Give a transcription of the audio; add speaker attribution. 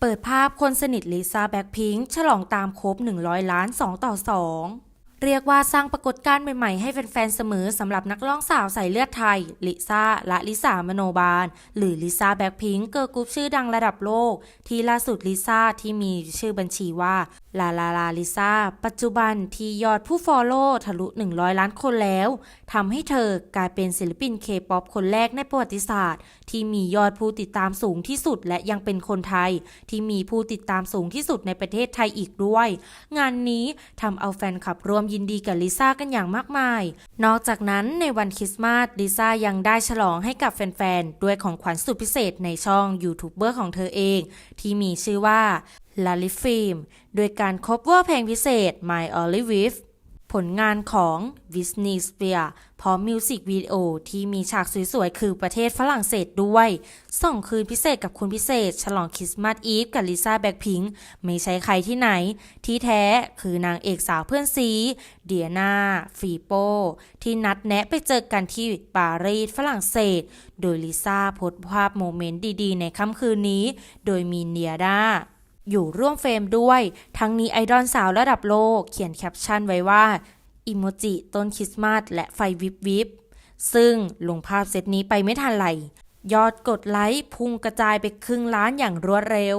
Speaker 1: เปิดภาพคนสนิทลิซ่าแบ็คพิงค์ฉลองตามครบ 100 ล้าน 2 ต่อ 2 เรียกว่าสร้างปรากฏการณ์ใหม่ๆ ให้แฟนๆ เสมอสำหรับนักร้องสาวใส่เลือดไทย ลิซ่า และลิซ่ามโนบาล หรือลิซ่าแบ็คพิงเกิร์ลกรุ๊ปชื่อดังระดับโลก ที่ล่าสุดลิซ่าที่มีชื่อบัญชีว่าลาลาลาลิซ่า ปัจจุบันที่ยอดผู้ฟอลโล่ทะลุ 100 ล้านคนแล้วทำให้เธอกลายเป็นศิลปินเคป๊อปคนแรกในประวัติศาสตร์ ที่มียอดผู้ติดตามสูงที่สุดและยังเป็นคนไทย ที่มีผู้ติดตามสูงที่สุดในประเทศไทยอีกด้วย งานนี้ทำเอาแฟนคลับร่วมยินดีกับลิซ่ากันอย่างมากมาย นอกจากนั้นในวันคริสต์มาสลิซ่ายังได้ฉลองให้กับแฟนๆ ด้วยของขวัญสุดพิเศษในช่องยูทูบเบอร์ของเธอเองที่มีชื่อว่าลาลิฟิล์มโดยการคบเวอร์เพลงพิเศษ My Olive ผลงานของวิสนีสเปียพร้อมมิวสิกวิดีโอที่มีฉากสวยๆ คือประเทศฝรั่งเศสด้วย ส่งคืนพิเศษกับคุณพิเศษ ฉลองคริสต์มาสอีฟกับลิซ่าแบ็คพิงค์ไม่ใช่ใครที่ไหน ที่แท้คือนางเอกสาวเพื่อนซี เดียนาฟีโป ที่นัดแนะไปเจอกันที่ปารีสฝรั่งเศส โดยลิซ่าโพสต์ภาพโมเมนต์ดีๆ ในค่ำคืนนี้ โดยมีเนียดา อยู่ร่วมเฟรมด้วย ทั้งนี้ไอดอลสาวระดับโลกเขียนแคปชั่นไว้ว่าอิโมจิต้นคริสต์มาสและไฟวิบวิบซึ่งลงภาพเซตนี้ไปไม่ทันไรยอดกดไลค์พุ่งกระจายไปครึ่งล้านอย่างรวดเร็ว